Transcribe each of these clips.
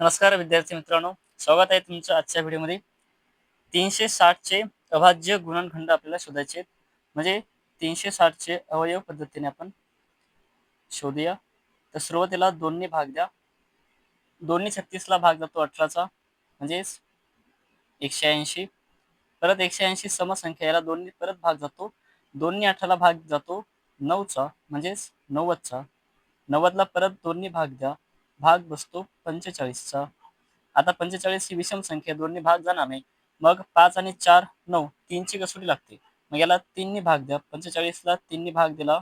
नमस्कार विद्यार्थी मित्रांनो. स्वागत आहे तुमचं आजच्या व्हिडिओमध्ये. तीनशे साठचे अभाज्य गुणनखंड आपल्याला शोधायचे आहेत. म्हणजे तीनशे साठचे अवयव पद्धतीने आपण शोधूया. तर सुरुवातीला दोन्ही भाग द्या. दोन्ही छत्तीसला भाग जातो अठराचा म्हणजेच एकशे ऐंशी. परत एकशे ऐंशी समसंख्या याला दोन्ही परत भाग जातो. दोन्ही अठराला भाग जातो नऊचा म्हणजेच नव्वदचा. नव्वदला परत दोन्ही भाग द्या. भाग बसतो पंचेचाळीसचा. आता पंचेचाळीस ही विषम संख्या दोन्ही भाग जाणार नाही. मग पाच आणि चार नऊ तीनची कसोटी लागते. मग याला तीननी भाग द्या. पंचेचाळीसला तीननी भाग दिला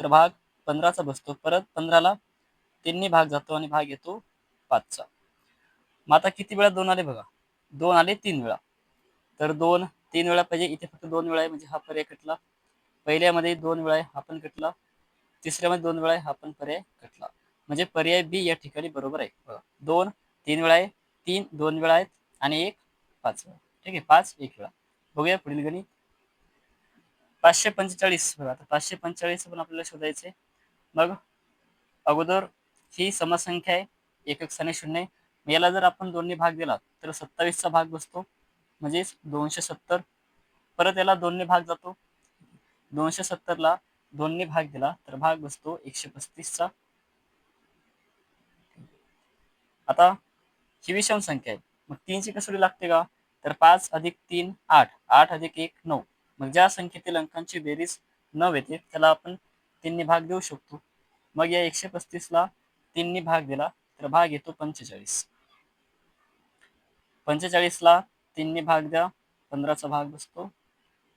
तर भाग पंधराचा बसतो. परत पंधराला तीननी भाग जातो आणि भाग येतो पाचचा. मग आता किती वेळा दोन आले बघा? दोन आले तीन वेळा. तर दोन तीन वेळा पाहिजे. इथे फक्त दोन वेळा आहे म्हणजे हा पर्याय कटला. पहिल्यामध्ये दोन वेळा आहे हा पण कटला. तिसऱ्यामध्ये दोन वेळा आहे हा पण पर्याय कटला. म्हणजे पर्याय बी या ठिकाणी बरोबर आहे. दोन तीन वेळा आहे तीन दोन वेळा आहेत आणि एक पाच वेळा. ठीक आहे पाच एक वेळा. बघूया पुढील गणित. पाचशे पंचेचाळीस बघा आता पाचशे पंचेचाळीस पण आपल्याला शोधायचे मग अगोदर ही समसंख्या आहे एकक स्थानी शून्य याला जर आपण दोन्ही भाग दिला तर सत्तावीसचा भाग बसतो म्हणजेच दोनशे सत्तर. परत याला दोन्ही भाग जातो. दोनशे सत्तरला दोन्ही भाग दिला तर भाग बसतो एकशे पस्तीसचा. आता ही विषम संख्या आहे. मग तीनची कसोटी लागते का? तर पाच अधिक तीन आठ. आठ अधिक एक नऊ. मग ज्या संख्येतील अंकांची बेरीज नऊ येते त्याला आपण तीनने भाग देऊ शकतो. मग या एकशे पस्तीसला तीनने भाग दिला तर भाग येतो पंचेचाळीस. पंचेचाळीसला तीनने भाग द्या पंधराचा भाग बसतो.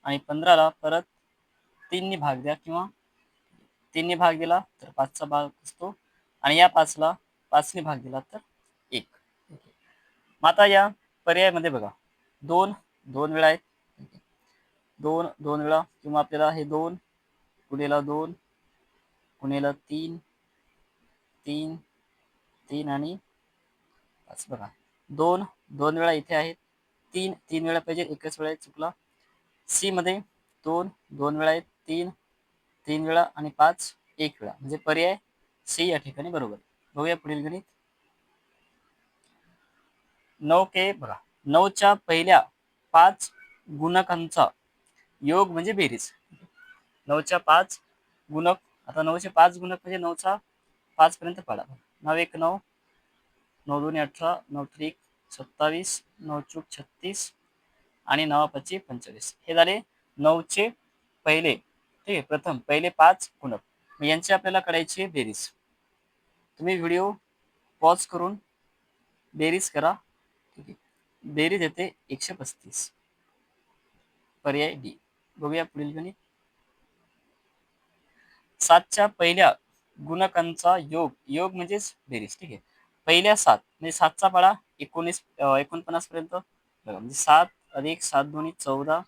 आणि पंधराला परत तीनने भाग द्या किंवा तीनने भाग दिला तर पाचचा भाग बसतो. आणि या पाचला पाचने भाग दिला तर आता या पर्यायामध्ये बघा. दोन दोन वेळा आहेत. दोन दोन वेळा किंवा आपल्याला हे दोन कुणीला दोन कुणीला तीन तीन तीन आणि पाच बघा. दोन दोन वेळा इथे आहेत. तीन तीन वेळा पाहिजे. एकच वेळा चुकला. सी मध्ये दोन दोन वेळा आहेत. तीन तीन वेळा आणि पाच एक वेळा. म्हणजे पर्याय सी या ठिकाणी बरोबर. बघूया पुढील गणित. नऊ के बघा. नऊच्या पहिल्या पाच गुणकांचा योग म्हणजे बेरीज. नऊच्या पाच गुणक आता नऊचे पाच गुणक म्हणजे नऊचा पाच पर्यंत पाडा. नऊ एक नऊ नऊ दोन अठरा नऊ त्रिक सत्तावीस नऊ चूक छत्तीस आणि नवा पाचशे पंचवीस. हे झाले नऊचे पहिले ठीक आहे प्रथम पहिले पाच गुणक. यांची आपल्याला करायची बेरीज. तुम्ही व्हिडिओ पॉज करून बेरीज करा. ठीक आहे बेरीज येते एकशे पस्तीस. पर्याय डी. बघूया पुढील गणित. सातच्या पहिल्या गुणकांचा योग. योग म्हणजेच बेरीज ठीक आहे. पहिल्या सात म्हणजे सातचा पाडा एकोणीस एकोणपन्नास पर्यंत. म्हणजे सात अधिक सात दोन्ही चौदा.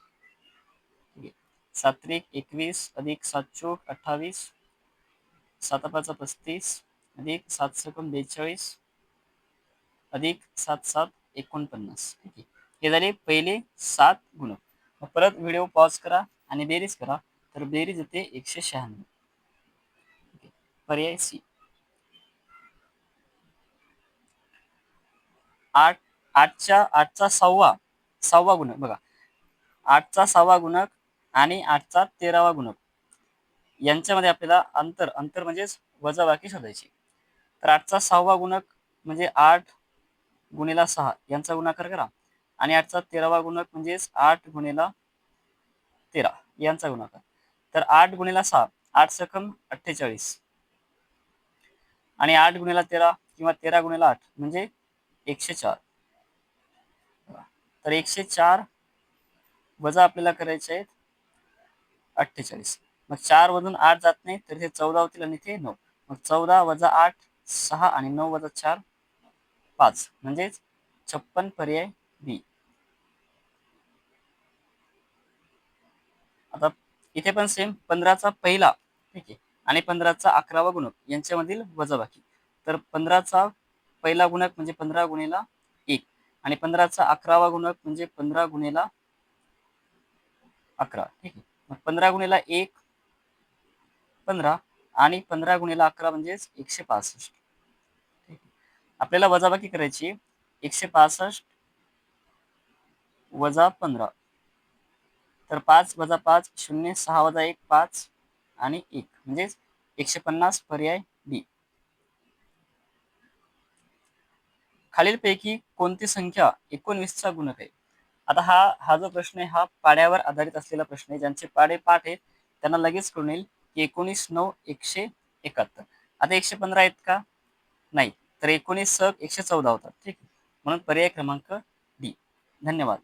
सात त्रिक एकवीस अधिक सात चोक अठ्ठावीस. सात पाच पस्तीस अधिक सात सकम बेचाळीस अधिक सात सात एकोणपन्नास. हे झाले पहिले सात गुणक परत व्हिडिओ पॉज करा आणि बेरीज करा. तर बेरीज येते एकशे शहाण्णव. पर्याय सी आठ आठच्या आठचा सहावा सहावा गुणक. बघा. आठचा सहावा गुणक आणि आठचा तेरावा गुणक. यांच्यामध्ये आपल्याला अंतर अंतर म्हणजेच वजाबाकी शोधायची. तर आठचा सहावा गुणक म्हणजे आठ गुणेला सहा. यांचा गुणाकार करा. आणि आठचा तेरावा गुणक म्हणजेच आठ गुणेला तेरा. यांचा गुणाकार. तर आठ गुणेला सहा. आठ सकम अठ्ठेचाळीस. आणि आठ गुणेला तेरा किंवा तेरा गुणेला आठ म्हणजे एकशे चार. तर एकशे चार वजा आपल्याला करायचे आहेत अठ्ठेचाळीस. मग चार मधून आठ जात नाही तर ते चौदा होतील आणि ते नऊ. मग चौदा वजा आठ सहा आणि नऊ वजा चार पाच म्हणजेच छप्पन पर्याय बी. आता इथे पण सेम पंधराचा पहिला ठीक आहे आणि पंधराचा अकरावा गुणक यांच्यामधील वजाबाकी. तर पंधराचा पहिला गुणक म्हणजे पंधरा गुणेला एक आणि पंधराचा अकरावा गुणक म्हणजे पंधरा गुणेला अकरा ठीक आहे. मग पंधरा गुणेला एक पंधरा आणि पंधरा गुणेला अकरा म्हणजेच एकशे पासष्ट. आपल्याला वजाबाकी करायची एकशे पासष्ट वजा पंधरा. तर पाच वजा पाच शून्य सहा वजा एक पाच आणि एक. म्हणजेच एकशे पन्नास पर्याय डी खालीलपैकी कोणती संख्या एकोणवीसचा गुणक आहे? आता हा हा जो प्रश्न आहे हा पाड्यावर आधारित असलेला प्रश्न आहे. ज्यांचे पाडे पाठ आहेत त्यांना लगेच कळून येईल की एकोणीस नऊ एकशे एकाहत्तर. आता एकशे पंधरा आहेत का? नाही. तर एकोणीस सक एकशे चौदा होतात. ठीक म्हणून पर्याय क्रमांक डी. धन्यवाद.